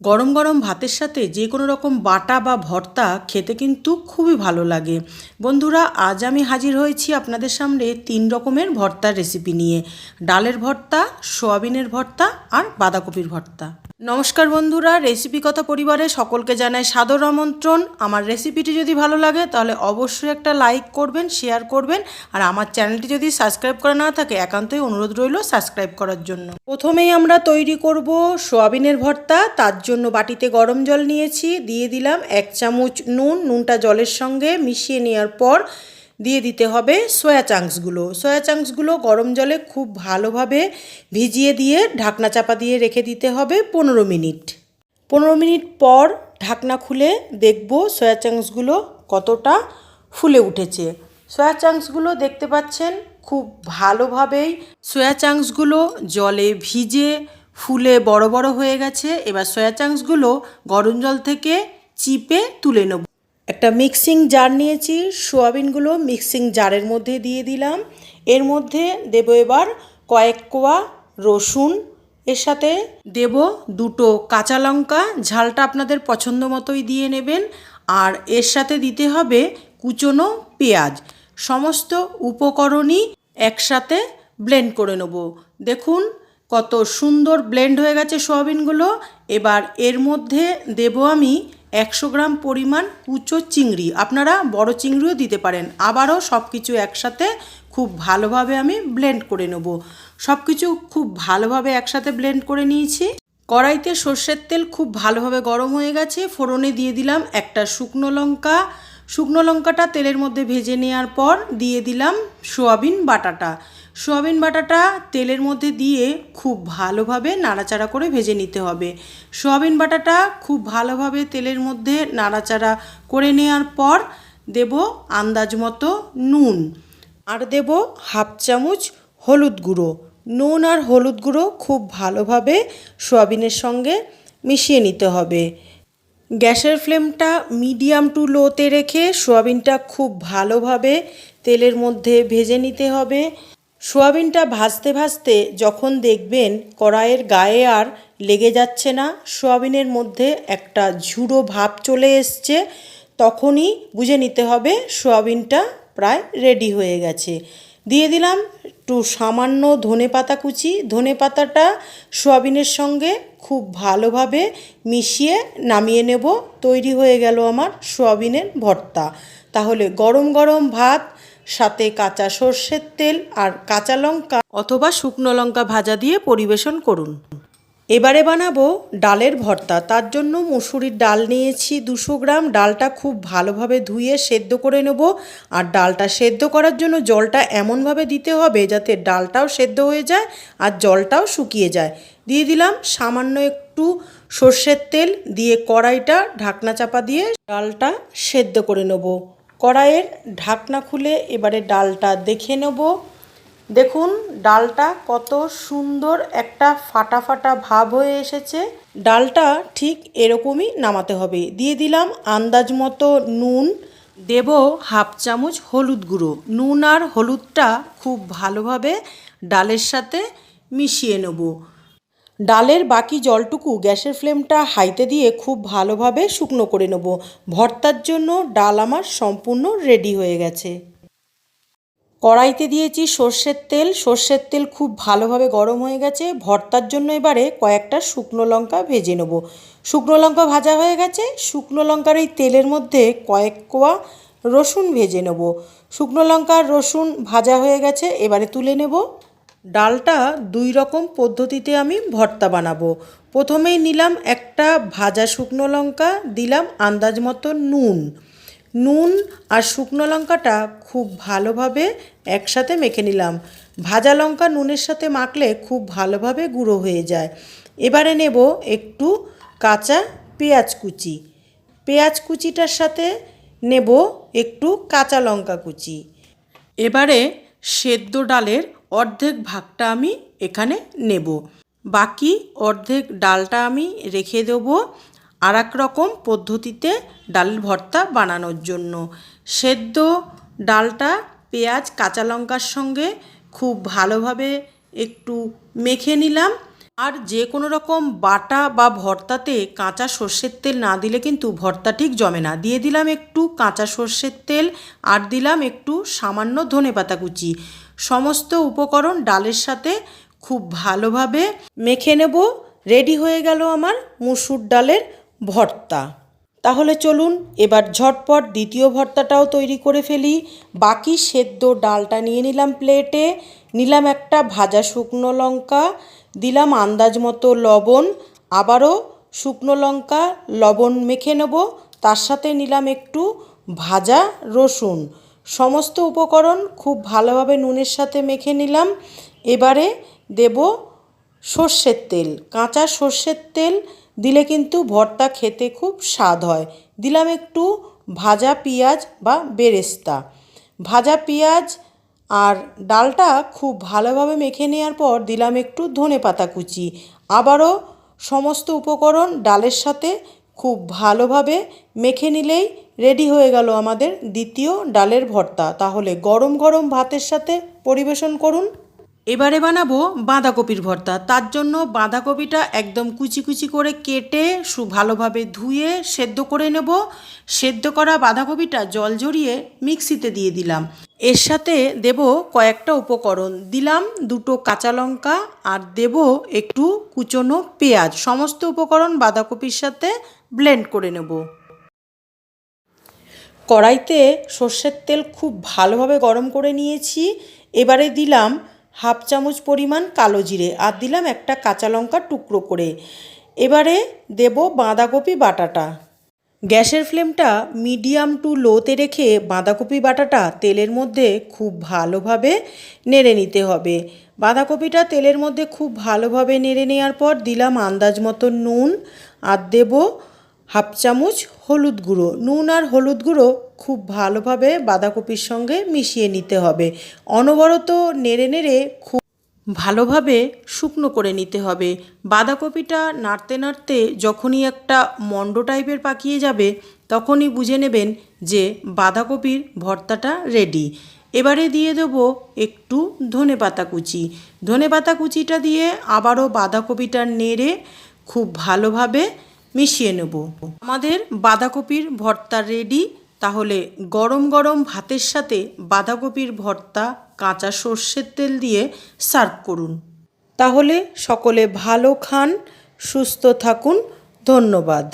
গরম গরম ভাতের সাথে যে কোনো রকম বাটা বা ভর্তা খেতে কিন্তু খুবই ভালো লাগে। বন্ধুরা, আজ আমি হাজির হয়েছি আপনাদের সামনে তিন রকমের ভর্তার রেসিপি নিয়ে। ডালের ভর্তা, সোয়াবিনের ভর্তা আর বাঁধাকপির ভর্তা। নমস্কার বন্ধুরা রেসিপি কথা পরিবারে সকলকে জানাই সাদর আমন্ত্রণ। আমার রেসিপিটি যদি ভালো লাগে, তাহলে অবশ্যই একটা লাইক করবেন শেয়ার করবেন। আর আমার চ্যানেলটি যদি সাবস্ক্রাইব করা না থাকে, একান্তই অনুরোধ রইল সাবস্ক্রাইব করার জন্য। প্রথমেই আমরা তৈরি করব সোয়াবিনের ভর্তা। তার জন্য বাটিতে গরম জল নিয়েছি। দিয়ে দিলাম এক চামচ নুন। নুনটা জলের সঙ্গে মিশিয়ে নেওয়ার পর দিয়ে দিতে হবে সয়া চাংসগুলো সয়া চাংসগুলো গরম জলে খুব ভালোভাবে ভিজিয়ে দিয়ে ঢাকনা চাপা দিয়ে রেখে দিতে হবে পনেরো মিনিট। পনেরো মিনিট পর ঢাকনা খুলে দেখব সয়া চাংসগুলো কতটা ফুলে উঠেছে। সয়া চাংসগুলো দেখতে পাচ্ছেন খুব ভালোভাবেই। সয়া চাংসগুলো জলে ভিজে ফুলে বড় বড় হয়ে গেছে। এবার সয়া চাংসগুলো গরম জল থেকে চিপে তুলে নেব। একটা মিক্সিং জার নিয়েছি, সোয়াবিনগুলো মিক্সিং জারের মধ্যে দিয়ে দিলাম। এর মধ্যে দেবো এবার কয়েক কোয়া রসুন, এর সাথে দেব দুটো কাঁচা লঙ্কা, ঝালটা আপনাদের পছন্দ মতোই দিয়ে নেবেন। আর এর সাথে দিতে হবে কুচনো পেঁয়াজ। সমস্ত উপকরণই একসাথে ব্লেন্ড করে নেব। দেখুন কত সুন্দর ব্লেন্ড হয়ে গেছে সোয়াবিনগুলো। এবার এর মধ্যে দেব আমি একশো গ্রাম পরিমাণ কুচো চিংড়ি। আপনারা বড় চিংড়িও দিতে পারেন। আবারও সব কিছু একসাথে খুব ভালোভাবে আমি ব্লেন্ড করে নেব। সব কিছু খুব ভালোভাবে একসাথে ব্লেন্ড করে নিয়েছি। কড়াইতে সর্ষের তেল খুব ভালোভাবে গরম হয়ে গেছে। ফোড়নে দিয়ে দিলাম একটা শুকনো লঙ্কা শুকনো লঙ্কাটা তেলের মধ্যে ভেজে নেওয়ার পর দিয়ে দিলাম সোয়াবিন বাটাটা। সোয়াবিন বাটাটা তেলের মধ্যে দিয়ে খুব ভালোভাবে নাড়াচাড়া করে ভেজে নিতে হবে। সোয়াবিন বাটাটা খুব ভালোভাবে তেলের মধ্যে নাড়াচাড়া করে নেওয়ার পর দেব আন্দাজ মতো নুন আর দেব হাফ চামচ হলুদ গুঁড়ো। নুন আর হলুদ গুঁড়ো খুব ভালোভাবে সোয়াবিনের সঙ্গে মিশিয়ে নিতে হবে। গ্যাসের ফ্লেমটা মিডিয়াম টু লোতে রেখে সোয়াবিনটা খুব ভালোভাবে তেলের মধ্যে ভেজে নিতে হবে। সোয়াবিনটা ভাজতে ভাজতে যখন দেখবেন কড়াইয়ের গায়ে আর লেগে যাচ্ছে না, সোয়াবিনের মধ্যে একটা ঝুড়ো ভাব চলে এসছে, তখনই বুঝে নিতে হবে সোয়াবিনটা প্রায় রেডি হয়ে গেছে। দিয়ে দিলাম একটু সামান্য ধনে পাতা কুচি। ধনে পাতাটা সোয়াবিনের সঙ্গে খুব ভালোভাবে মিশিয়ে নামিয়ে নেব। তৈরি হয়ে গেল আমার সোয়াবিনের ভর্তা। তাহলে গরম গরম ভাত, সাথে কাঁচা সর্ষের তেল আর কাঁচা লঙ্কা অথবা শুকনো লঙ্কা ভাজা দিয়ে পরিবেশন করুন। এবারে বানাবো ডালের ভর্তা। তার জন্য মুসুরির ডাল নিয়েছি দুশো গ্রাম। ডালটা খুব ভালোভাবে ধুয়ে সেদ্ধ করে নেব। আর ডালটা সেদ্ধ করার জন্য জলটা এমনভাবে দিতে হবে যাতে ডালটাও সেদ্ধ হয়ে যায় আর জলটাও শুকিয়ে যায়। দিয়ে দিলাম সামান্য একটু সর্ষের তেল। দিয়ে কড়াইটা ঢাকনা চাপা দিয়ে ডালটা সেদ্ধ করে নেব। কড়াইয়ের ঢাকনা খুলে এবারে ডালটা দেখে নেব। দেখুন, ডালটা কত সুন্দর একটা ফাটা ফাটা ভাব হয়ে এসেছে। ডালটা ঠিক এরকমই নামাতে হবে। দিয়ে দিলাম আন্দাজ মতো নুন। দেব হাফ চামচ হলুদ গুঁড়ো। নুন আর হলুদটা খুব ভালোভাবে ডালের সাথে মিশিয়ে নেব। ডালের বাকি জলটুকু গ্যাসের ফ্লেমটা হাইতে দিয়ে খুব ভালোভাবে শুকনো করে নেব। ভর্তার জন্য ডাল আমার সম্পূর্ণ রেডি হয়ে গেছে। কড়াইতে দিয়েছি সর্ষের তেল। সর্ষের তেল খুব ভালোভাবে গরম হয়ে গেছে। ভর্তার জন্য এবারে কয়েকটা শুকনো লঙ্কা ভেজে নেব। শুকনো লঙ্কা ভাজা হয়ে গেছে। শুকনো লঙ্কার এই তেলের মধ্যে কয়েক কোয়া রসুন ভেজে নেব। শুকনো লঙ্কার রসুন ভাজা হয়ে গেছে। এবারে তুলে নেব। ডালটা দুই রকম পদ্ধতিতে আমি ভর্তা বানাবো। প্রথমেই নিলাম একটা ভাজা শুকনো লঙ্কা, দিলাম আন্দাজ মতো নুন। নুন আর শুকনো লঙ্কাটা খুব ভালোভাবে একসাথে মেখে নিলাম। ভাজা লঙ্কা নুনের সাথে মাখলে খুব ভালোভাবে গুঁড়ো হয়ে যায়। এবারে নেব একটু কাঁচা পেঁয়াজ কুচি। পেঁয়াজ কুচিটার সাথে নেব একটু কাঁচা লঙ্কা কুচি। এবারে সেদ্ধ ডালের অর্ধেক ভাগটা আমি এখানে নেব। বাকি অর্ধেক ডালটা আমি রেখে দেবো আর রকম পদ্ধতিতে ডাল ভর্তা বানানোর জন্য। সেদ্ধ ডালটা পেঁয়াজ, কাঁচা লঙ্কার সঙ্গে খুব ভালোভাবে একটু মেখে নিলাম। আর যে কোনো রকম বাটা বা ভর্তাতে কাঁচা সর্ষের তেল না দিলে কিন্তু ভর্তা ঠিক জমে না। দিয়ে দিলাম একটু কাঁচা সর্ষের তেল আর দিলাম একটু সামান্য ধনে পাতা কুচি। সমস্ত উপকরণ ডালের সাথে খুব ভালোভাবে মেখে নেব। রেডি হয়ে গেল আমার মুসুর ডালের ভর্তা। তাহলে চলুন এবার ঝটপট দ্বিতীয় ভর্তাটাও তৈরি করে ফেলি। বাকি সেদ্ধ ডালটা নিয়ে নিলাম প্লেটে। নিলাম একটা ভাজা শুকনো লঙ্কা, দিলাম আন্দাজ মতো লবণ, আবারও শুকনো লঙ্কা, লবণ মেখে নেব। তার সাথে নিলাম একটু ভাজা রসুন। সমস্ত উপকরণ খুব ভালোভাবে নুনের সাথে মেখে নিলাম। এবারে দেব সর্ষের তেল, কাঁচা সর্ষের তেল দিলে কিন্তু ভর্তা খেতে খুব স্বাদ হয়। দিলাম একটু ভাজা পেঁয়াজ বা বেরেস্তা। ভাজা পেঁয়াজ আর ডালটা খুব ভালোভাবে মেখে নেওয়ার পর দিলাম একটু ধনে পাতা কুচি। আবারও সমস্ত উপকরণ ডালের সাথে খুব ভালোভাবে মেখে নিলেই রেডি হয়ে গেল আমাদের দ্বিতীয় ডালের ভর্তা। তাহলে গরম গরম ভাতের সাথে পরিবেশন করুন। এবারে বানাবো বাঁধাকপির ভর্তা। তার জন্য বাঁধাকপিটা একদম কুচি কুচি করে কেটে সু ভালোভাবে ধুয়ে সেদ্ধ করে নেব। সেদ্ধ করা বাঁধাকপিটা জল ঝরিয়ে মিক্সিতে দিয়ে দিলাম। এর সাথে দেব কয়েকটা উপকরণ। দিলাম দুটো কাঁচা লঙ্কা আর দেব একটু কুচনো পেঁয়াজ। সমস্ত উপকরণ বাঁধাকপির সাথে ব্লেন্ড করে নেব। কড়াইতে সর্ষের তেল খুব ভালোভাবে গরম করে নিয়েছি। এবারে দিলাম হাফ চামচ পরিমাণ কালো জিরে আর দিলাম একটা কাঁচা লঙ্কা টুকরো করে। এবারে দেব বাঁধাকপি বাটাটা। গ্যাসের ফ্লেমটা মিডিয়াম টু লোতে রেখে বাঁধাকপি বাটাটা তেলের মধ্যে খুব ভালোভাবে নেড়ে নিতে হবে। বাঁধাকপিটা তেলের মধ্যে খুব ভালোভাবে নেড়ে নেওয়ার পর দিলাম আন্দাজ মতো নুন আর দেব হাফ চামচ হলুদ গুঁড়ো। নুন আর হলুদ গুঁড়ো খুব ভালোভাবে বাঁধাকপির সঙ্গে মিশিয়ে নিতে হবে। অনবরত নেড়ে নেড়ে খুব ভালোভাবে শুকনো করে নিতে হবে। বাঁধাকপিটা নাড়তে নাড়তে যখনই একটা মণ্ড টাইপের পাকিয়ে যাবে, তখনই বুঝে নেবেন যে বাঁধাকপির ভর্তাটা রেডি। এবারে দিয়ে দেবো একটু ধনে পাতা কুচি। ধনে পাতা কুচিটা দিয়ে আবারও বাঁধাকপিটা নেড়ে খুব ভালোভাবে মিশিয়ে নেব। আমাদের বাঁধাকপির ভর্তা রেডি তাহলে গরম গরম ভাতের সাথে বাঁধাকপির ভর্তা, কাঁচা সর্ষের তেল দিয়ে সার্ভ করুন। তাহলে সকলে ভালো খান, সুস্থ থাকুন, ধন্যবাদ।